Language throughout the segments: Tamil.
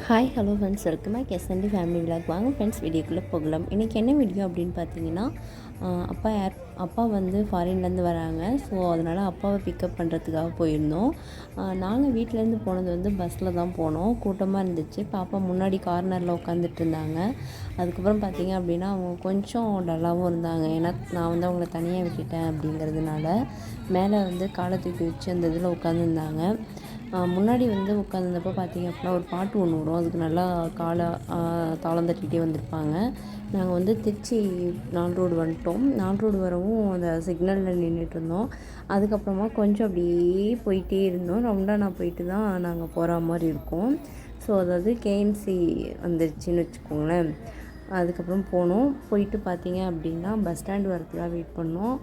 Hi hello friends welcome back SND family vlog வாங்க ஃப்ரெண்ட்ஸ் வீடியோக்குள்ளே போகலாம். இன்றைக்கி என்ன வீடியோ அப்படின்னு பார்த்தீங்கன்னா அப்பா ஏர் அப்பா வந்து ஃபாரின்லேருந்து வராங்க. ஸோ அதனால் அப்பாவை பிக்கப் பண்ணுறதுக்காக போயிருந்தோம். நாங்கள் வீட்டிலேருந்து போனது வந்து பஸ்ஸில் தான் போனோம். கூட்டமாக இருந்துச்சு. பாப்பா முன்னாடி கார்னரில் உட்காந்துட்டு இருந்தாங்க. அதுக்கப்புறம் பார்த்தீங்க அப்படின்னா அவங்க கொஞ்சம் டல்லாகவும் இருந்தாங்க. ஏன்னா நான் வந்து அவங்கள தனியாக விட்டுட்டேன் அப்படிங்கிறதுனால மேலே வந்து காலை தூக்கி வச்சு அந்த இதில் உட்காந்துருந்தாங்க முன்னாடி வந்து உட்காந்துருந்தப்போ பார்த்தீங்க அப்படின்னா ஒரு பாட்டு ஒன்று வரும். அதுக்கு நல்லா காலை தாளம் தட்டிகிட்டே வந்திருப்பாங்க. நாங்கள் வந்து திருச்சி நால் ரோடு வந்துட்டோம். நால் ரோடு வரவும் அந்த சிக்னலில் நின்றுட்டு இருந்தோம் அதுக்கப்புறமா கொஞ்சம் அப்படியே போயிட்டே இருந்தோம். ரவுண்டாக நான் போயிட்டு தான் நாங்கள் போகிற மாதிரி இருக்கும். ஸோ அதாவது கேஎம்சி வந்துருச்சுன்னு வச்சுக்கோங்களேன். அதுக்கப்புறம் போனோம். போயிட்டு பார்த்தீங்க அப்படின்னா பஸ் ஸ்டாண்ட் வரத்துக்காக வெயிட் பண்ணோம்.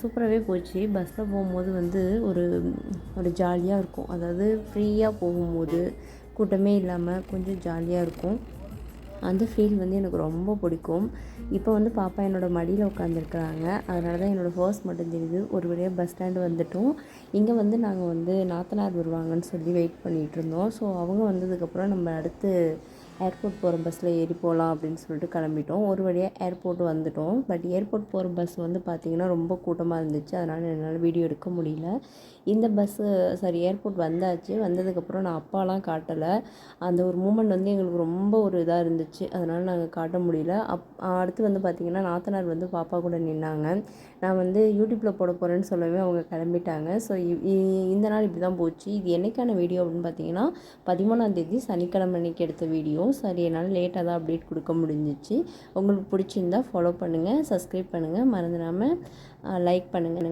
சூப்பராகவே போச்சு. பஸ்ஸில் போகும்போது வந்து ஒரு ஒரு ஜாலியாக இருக்கும். அதாவது ஃப்ரீயாக போகும்போது கூட்டமே இல்லாமல் கொஞ்சம் ஜாலியாக இருக்கும். அந்த ஃபீல் வந்து எனக்கு ரொம்ப பிடிக்கும். இப்போ வந்து பாப்பா என்னோடய மடியில் உட்காந்துருக்குறாங்க அதனால தான் என்னோடய ஃபர்ஸ்ட் மட்டும் தெரியுது. ஒரு வழியாக பஸ் ஸ்டாண்டு வந்துட்டோம். இங்கே வந்து நாங்கள் வந்து நாத்தனார் வருவாங்கன்னு சொல்லி வெயிட் பண்ணிகிட்டு இருந்தோம். ஸோ அவங்க வந்ததுக்கப்புறம் நம்ம அடுத்து ஏர்போர்ட் போகிற பஸ்ஸில் ஏறி போகலாம் அப்படின்னு சொல்லிட்டு கிளம்பிட்டோம். ஒரு வழியாக ஏர்போர்ட் வந்துட்டோம். பட் ஏர்போர்ட் போகிற பஸ் வந்து பார்த்திங்கன்னா ரொம்ப கூட்டமாக இருந்துச்சு. அதனால் என்னால் வீடியோ எடுக்க முடியல. இந்த பஸ்ஸு சாரி ஏர்போர்ட் வந்தாச்சு. வந்ததுக்கப்புறம் நான் அப்பாலாம் காட்டலை. அந்த ஒரு மூமெண்ட் வந்து எங்களுக்கு ரொம்ப ஒரு இதாக இருந்துச்சு. அதனால் நாங்கள் காட்ட முடியல. அப் அடுத்து வந்து பார்த்திங்கன்னா நாத்தனார் வந்து பாப்பா கூட நின்னாங்க. நான் வந்து யூடியூப்பில் போட போகிறேன்னு சொல்லவே அவங்க கிளம்பிட்டாங்க. ஸோ இந்த நாள் இப்படி தான் போச்சு. இது என்னைக்கான வீடியோ அப்படின்னு பார்த்தீங்கன்னா பதிமூணாம் தேதி சனிக்கிழமை அன்னைக்கு எடுத்த வீடியோ சரி என்னால் லேட்டாக தான் அப்டேட் கொடுக்க முடிஞ்சிச்சு. உங்களுக்கு பிடிச்சிருந்தா ஃபாலோ பண்ணுங்கள் சப்ஸ்கிரைப் பண்ணுங்கள் மறந்துடாமல் லைக் பண்ணுங்கள்